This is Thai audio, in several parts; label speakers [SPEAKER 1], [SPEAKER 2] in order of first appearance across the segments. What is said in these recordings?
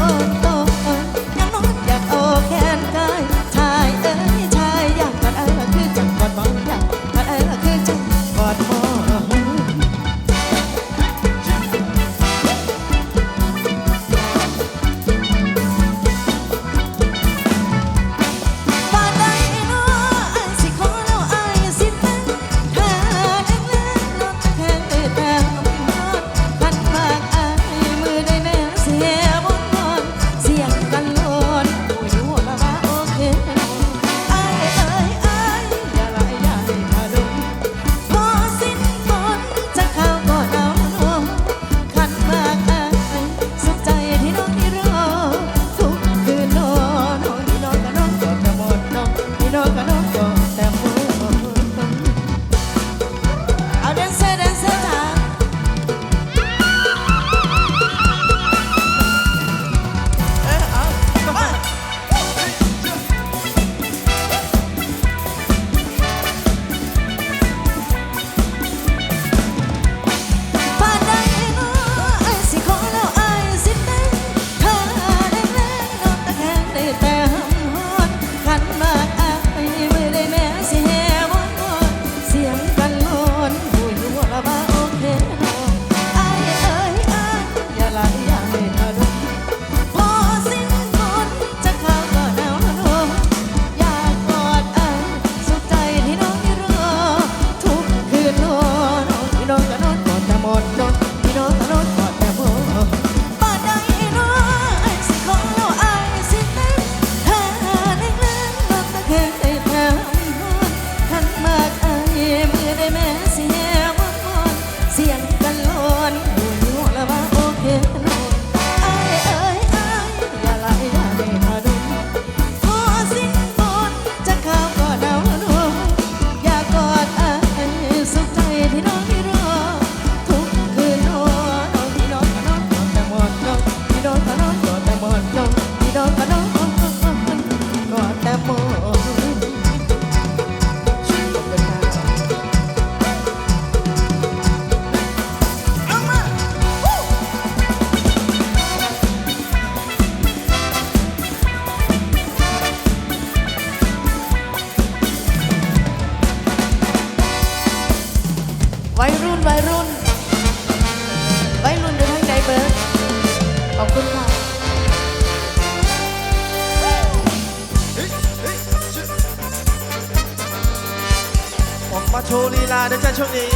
[SPEAKER 1] oh, oh. วัยรุ่นวัยรุ่นอยู่ทั้งใดเบิร์ดขอบคุณค่ะ
[SPEAKER 2] ออกมาโชว์ลีลานะจ๊ะช่วงนี้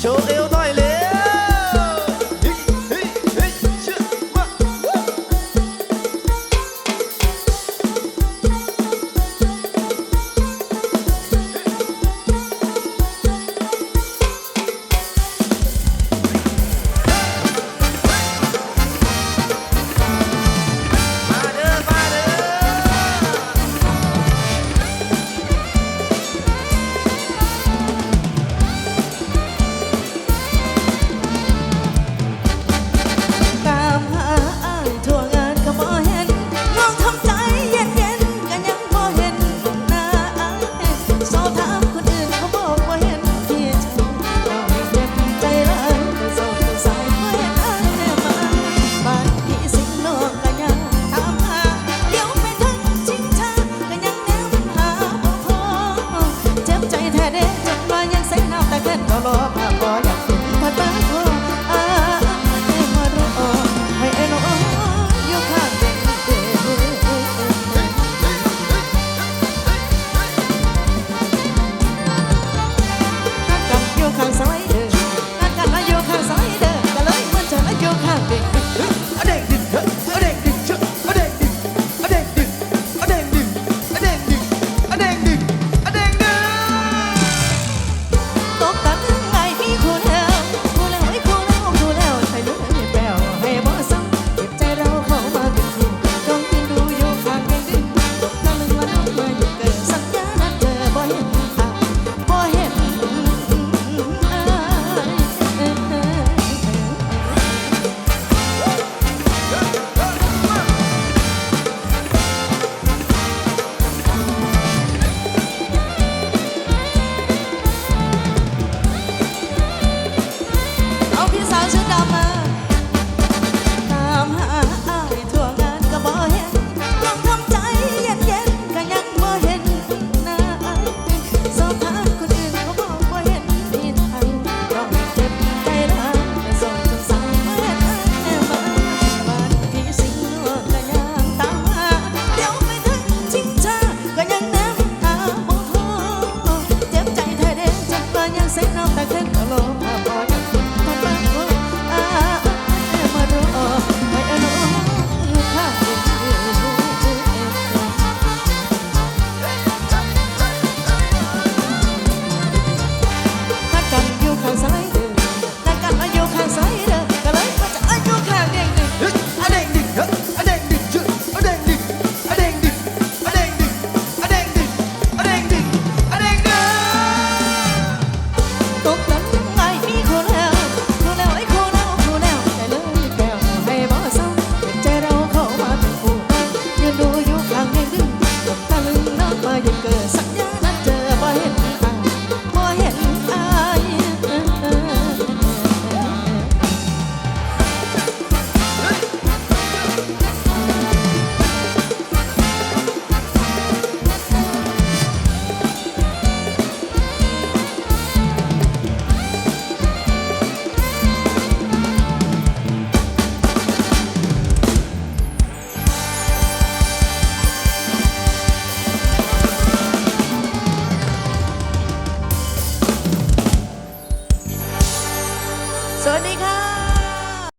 [SPEAKER 2] โชว์เอว けどろ